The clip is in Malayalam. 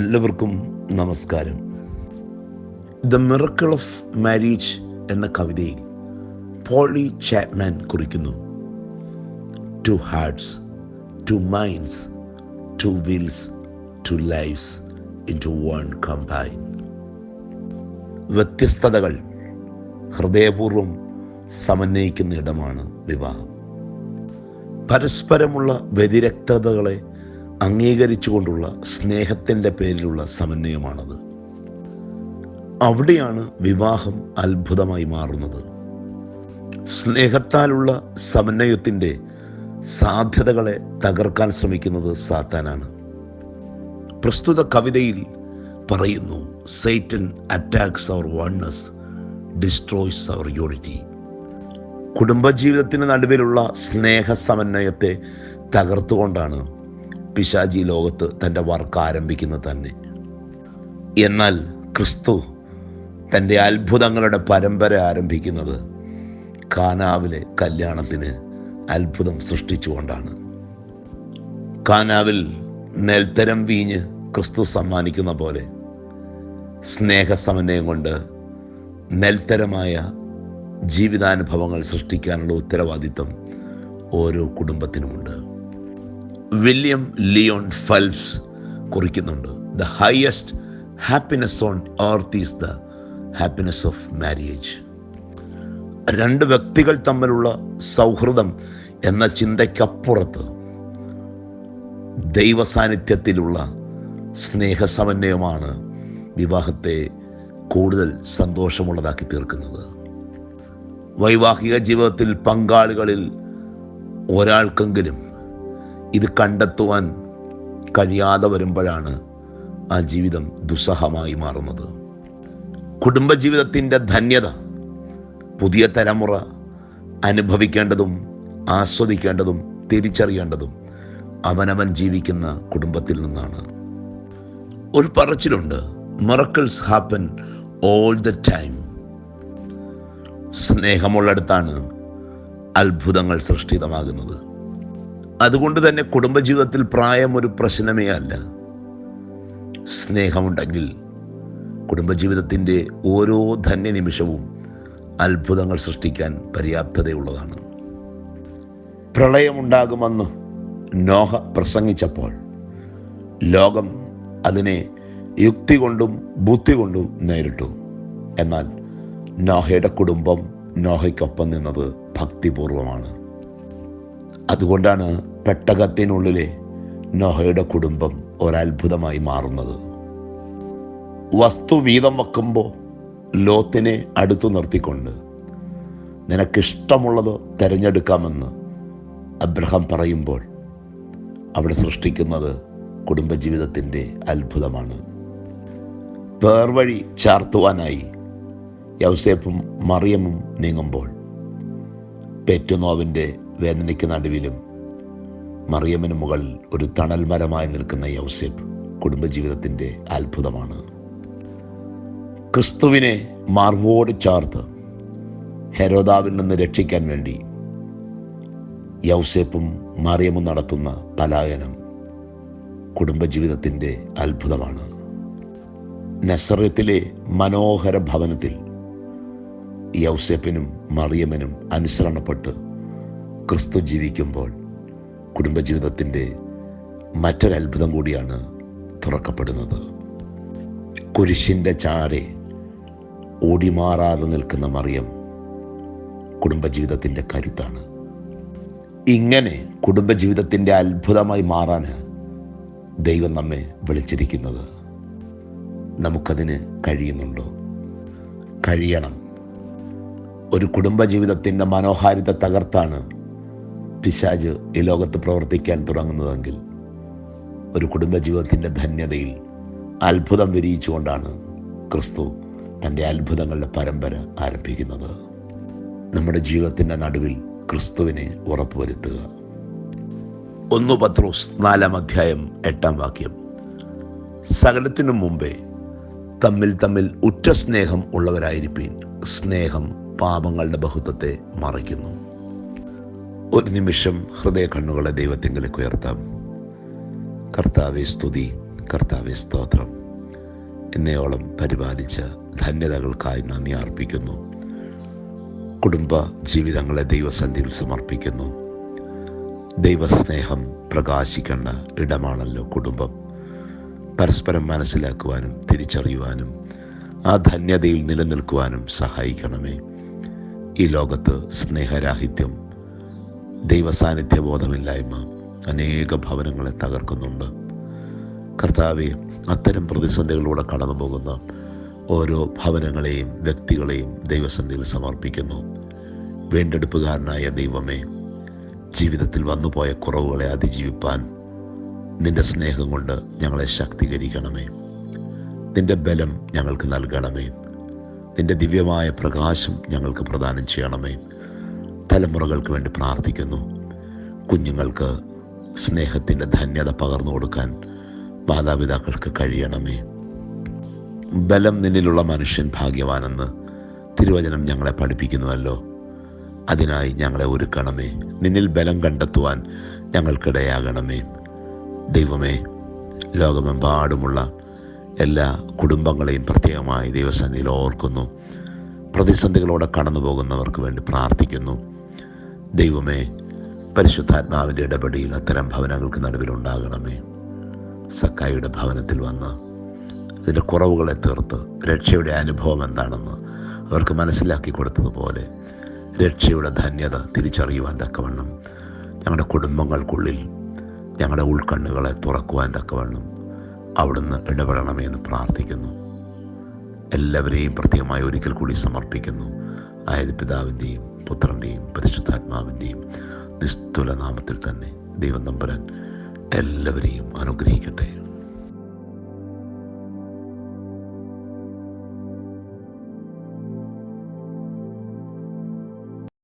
എല്ലാവർക്കും നമസ്കാരം. ദ മിറക്കിൾ ഓഫ് മാരേജ് എന്ന കവിതയിൽ പോളി ചാപ്മാൻ കുറിക്കുന്നു. Two hearts two minds two wills two lifes into one combine വ്യത്യസ്തതകൾ ഹൃദയപൂർവം സമന്വയിക്കുന്ന ഇടമാണ് വിവാഹം. പരസ്പരമുള്ള വ്യതിരക്തതകളെ അംഗീകരിച്ചുകൊണ്ടുള്ള സ്നേഹത്തിന്റെ പേരിലുള്ള സമന്വയമാണത്. അവിടെയാണ് വിവാഹം അത്ഭുതമായി മാറുന്നത്. സ്നേഹത്താലുള്ള സമന്വയത്തിന്റെ സാധ്യതകളെ തകർക്കാൻ ശ്രമിക്കുന്നത് സാത്താനാണ്. പ്രസ്തുത കവിതയിൽ പറയുന്നു Satan attacks our oneness destroys our unity കുടുംബജീവിതത്തിന് നടുവിലുള്ള സ്നേഹ സമന്വയത്തെ തകർത്തുകൊണ്ടാണ് പിശാജി ലോകത്ത് തന്റെ വർക്ക് ആരംഭിക്കുന്നത് തന്നെ. എന്നാൽ ക്രിസ്തു തന്റെ അത്ഭുതങ്ങളുടെ പരമ്പര ആരംഭിക്കുന്നത് കാനാവിലെ കല്യാണത്തിന് അത്ഭുതം സൃഷ്ടിച്ചുകൊണ്ടാണ്. കാനാവിൽ നെൽത്തരം വീഞ്ഞ് ക്രിസ്തു സമ്മാനിക്കുന്ന പോലെ സ്നേഹസമന്വയം കൊണ്ട് നെൽത്തരമായ ജീവിതാനുഭവങ്ങൾ സൃഷ്ടിക്കാനുള്ള ഉത്തരവാദിത്വം ഓരോ കുടുംബത്തിനുമുണ്ട്. William Lyon Phelps കുറിക്കുന്നുണ്ട്. The highest happiness on earth is the happiness of marriage രണ്ട് വ്യക്തികൾ തമ്മിലുള്ള സൗഹൃദം എന്ന ചിന്തയ്ക്കപ്പുറത്ത് ദൈവസാന്നിധ്യത്തിലുള്ള സ്നേഹസമന്വയമാണ് വിവാഹത്തെ കൂടുതൽ സന്തോഷമുള്ളതാക്കി തീർക്കുന്നത്. വൈവാഹിക ജീവിതത്തിൽ പങ്കാളികളിൽ ഒരാൾക്കെങ്കിലും ഇത് കണ്ടെത്തുവാൻ കഴിയാതെ വരുമ്പോഴാണ് ആ ജീവിതം ദുസ്സഹമായി മാറുന്നത്. കുടുംബജീവിതത്തിന്റെ ധന്യത പുതിയ തലമുറ അനുഭവിക്കേണ്ടതും ആസ്വദിക്കേണ്ടതും തിരിച്ചറിയേണ്ടതും അവനവൻ ജീവിക്കുന്ന കുടുംബത്തിൽ നിന്നാണ്. ഒരു പറച്ചിലുണ്ട് miracles happen all the time സ്നേഹമുള്ളിടത്താണ് അത്ഭുതങ്ങൾ സൃഷ്ടിതമാകുന്നത്. അതുകൊണ്ട് തന്നെ കുടുംബജീവിതത്തിൽ പ്രായം ഒരു പ്രശ്നമേ അല്ല. സ്നേഹമുണ്ടെങ്കിൽ കുടുംബജീവിതത്തിന്റെ ഓരോ ധന്യ നിമിഷവും അത്ഭുതങ്ങൾ സൃഷ്ടിക്കാൻ പര്യാപ്തതയുള്ളതാണ്. പ്രളയമുണ്ടാകുമെന്ന് നോഹ പ്രസംഗിച്ചപ്പോൾ ലോകം അതിനെ യുക്തി കൊണ്ടും ബുദ്ധി കൊണ്ടും നേരിട്ടു. എന്നാൽ നോഹയുടെ കുടുംബം നോഹയ്ക്കൊപ്പം നിന്നത് ഭക്തിപൂർവമാണ്. അതുകൊണ്ടാണ് പെട്ടകത്തിനുള്ളിലെ നോഹയുടെ കുടുംബം ഒരത്ഭുതമായി മാറുന്നത്. വസ്തു വീതം വെക്കുമ്പോൾ ലോത്തിനെ അടുത്തു നിർത്തിക്കൊണ്ട് നിനക്കിഷ്ടമുള്ളത് തിരഞ്ഞെടുക്കാമെന്ന് അബ്രഹാം പറയുമ്പോൾ അവിടെ സൃഷ്ടിക്കുന്നത് കുടുംബജീവിതത്തിന്റെ അത്ഭുതമാണ്. പേർവഴി ചാർത്തുവാനായി യൗസേപ്പും മറിയമും നീങ്ങുമ്പോൾ പെറ്റുനോവിന്റെ വേദനയ്ക്ക് നടുവിലും മറിയമ്മിന് മുകൾ ഒരു തണൽ മരമായി നിൽക്കുന്ന യൗസേപ്പ് കുടുംബജീവിതത്തിന്റെ അത്ഭുതമാണ്. ക്രിസ്തുവിനെ മാർവോട് ചാർത്ത് ഹെരോദാവിൽ നിന്ന് രക്ഷിക്കാൻ വേണ്ടി യൗസേപ്പും മറിയമ്മും നടത്തുന്ന പലായനം കുടുംബജീവിതത്തിന്റെ അത്ഭുതമാണ്. നസറത്തിലെ മനോഹര ഭവനത്തിൽ യൗസേപ്പിനും മറിയമ്മനും അനുസരണപ്പെട്ട് ക്രിസ്തു ജീവിക്കുമ്പോൾ കുടുംബജീവിതത്തിന്റെ മറ്റൊരത്ഭുതം കൂടിയാണ് തുറക്കപ്പെടുന്നത്. കുരിശിന്റെ ചാരെ ഓടിമാറാതെ നിൽക്കുന്ന മറിയം കുടുംബജീവിതത്തിന്റെ കരുത്താണ്. ഇങ്ങനെ കുടുംബജീവിതത്തിന്റെ അത്ഭുതമായി മാറാൻ ദൈവം നമ്മെ വിളിച്ചിരിക്കുന്നത്. നമുക്കതിന് കഴിയുന്നുണ്ടോ? കഴിയണം. ഒരു കുടുംബജീവിതത്തിന്റെ മനോഹാരിത തകർത്താണ് പിശാജ് ഈ ലോകത്ത് പ്രവർത്തിക്കാൻ തുടങ്ങുന്നതെങ്കിൽ ഒരു കുടുംബജീവിതത്തിന്റെ ധന്യതയിൽ അത്ഭുതം വിരിയിച്ചുകൊണ്ടാണ് ക്രിസ്തു തന്റെ അത്ഭുതങ്ങളുടെ പരമ്പര ആരംഭിക്കുന്നത്. നമ്മുടെ ജീവിതത്തിന്റെ നടുവിൽ ക്രിസ്തുവിനെ ഉറപ്പുവരുത്തുക. ഒന്ന് പത്രോസ് നാലാം അധ്യായം എട്ടാം വാക്യം. സകലത്തിനു മുമ്പേ തമ്മിൽ തമ്മിൽ ഉറ്റ സ്നേഹം ഉള്ളവരായിരിക്കും സ്നേഹം പാപങ്ങളുടെ ബഹുത്വത്തെ മറയ്ക്കുന്നു. ഒരു നിമിഷം ഹൃദയ കണ്ണുകളെ ദൈവത്തിങ്കിലേക്ക് ഉയർത്താം. കർത്താവെ സ്തുതി. കർത്താവെ സ്തോത്രം. എന്നയോളം പരിപാലിച്ച ധന്യതകൾക്കായി നന്ദി അർപ്പിക്കുന്നു. കുടുംബ ജീവിതങ്ങളെ ദൈവസന്ധിയിൽ സമർപ്പിക്കുന്നു. ദൈവസ്നേഹം പ്രകാശിക്കേണ്ട ഇടമാണല്ലോ കുടുംബം. പരസ്പരം മനസ്സിലാക്കുവാനും തിരിച്ചറിയുവാനും ആ ധന്യതയിൽ നിലനിൽക്കുവാനും സഹായിക്കണമേ. ഈ ലോകത്ത് സ്നേഹരാഹിത്യം ദൈവസാന്നിധ്യബോധമില്ലായ്മ അനേക ഭവനങ്ങളെ തകർക്കുന്നുണ്ട്. കർത്താവെ അത്തരം പ്രതിസന്ധികളിലൂടെ കടന്നു പോകുന്ന ഓരോ ഭവനങ്ങളെയും വ്യക്തികളെയും ദൈവസന്ധിയിൽ സമർപ്പിക്കുന്നു. വീണ്ടെടുപ്പുകാരനായ ദൈവമേ ജീവിതത്തിൽ വന്നുപോയ കുറവുകളെ അതിജീവിപ്പാൻ നിന്റെ സ്നേഹം കൊണ്ട് ഞങ്ങളെ ശക്തീകരിക്കണമേ. നിന്റെ ബലം ഞങ്ങൾക്ക് നൽകണമേ. നിന്റെ ദിവ്യമായ പ്രകാശം ഞങ്ങൾക്ക് പ്രദാനം ചെയ്യണമേ. തലമുറകൾക്ക് വേണ്ടി പ്രാർത്ഥിക്കുന്നു. കുഞ്ഞുങ്ങൾക്ക് സ്നേഹത്തിന്റെ ധന്യത പകർന്നു കൊടുക്കാൻ മാതാപിതാക്കൾക്ക് കഴിയണമേ. ബലം നിന്നിലുള്ള മനുഷ്യൻ ഭാഗ്യവാനെന്ന് തിരുവചനം ഞങ്ങളെ പഠിപ്പിക്കുന്നുവല്ലോ അതിനായി ഞങ്ങളെ ഒരുക്കണമേ. നിന്നിൽ ബലം കണ്ടെത്തുവാൻ ഞങ്ങൾക്കിടയാകണമേ. ദൈവമേ ലോകമെമ്പാടുമുള്ള എല്ലാ കുടുംബങ്ങളെയും പ്രത്യേകമായി ദൈവസന്നിധിയിൽ ഓർക്കുന്നു. പ്രതിസന്ധികളോടെ കടന്നു പോകുന്നവർക്ക് വേണ്ടി പ്രാർത്ഥിക്കുന്നു. ദൈവമേ പരിശുദ്ധാത്മാവിന്റെ ഇടപെടിയിൽ അത്തരം ഭവനങ്ങൾക്ക് നടുവിലുണ്ടാകണമേ സക്കായിയുടെ ഭവനത്തിൽ വന്ന് അതിന്റെ കുറവുകളെ തീർത്ത് രക്ഷയുടെ അനുഭവം എന്താണെന്ന് അവർക്ക് മനസ്സിലാക്കി കൊടുത്തതുപോലെ രക്ഷയുടെ ധന്യത തിരിച്ചറിയുവാൻ തക്കവണ്ണം ഞങ്ങളുടെ കുടുംബങ്ങൾക്കുള്ളിൽ ഞങ്ങളുടെ ഉൾക്കണ്ണുകളെ തുറക്കുവാൻ തക്കവണ്ണം അവിടുന്ന് ഇടപെടണമേ എന്ന് പ്രാർത്ഥിക്കുന്നു. എല്ലാവരെയും പ്രത്യേകമായി ഒരിക്കൽ കൂടി സമർപ്പിക്കുന്നു. ആയത് പിതാവിന്റെയും പുത്രന്റെയും പരിശുദ്ധാത്മാവിന്റെയും നിസ്തുല നാമത്തിൽ തന്നെ ദൈവം നമ്പുരാൻ എല്ലാവരെയും അനുഗ്രഹിക്കട്ടെ.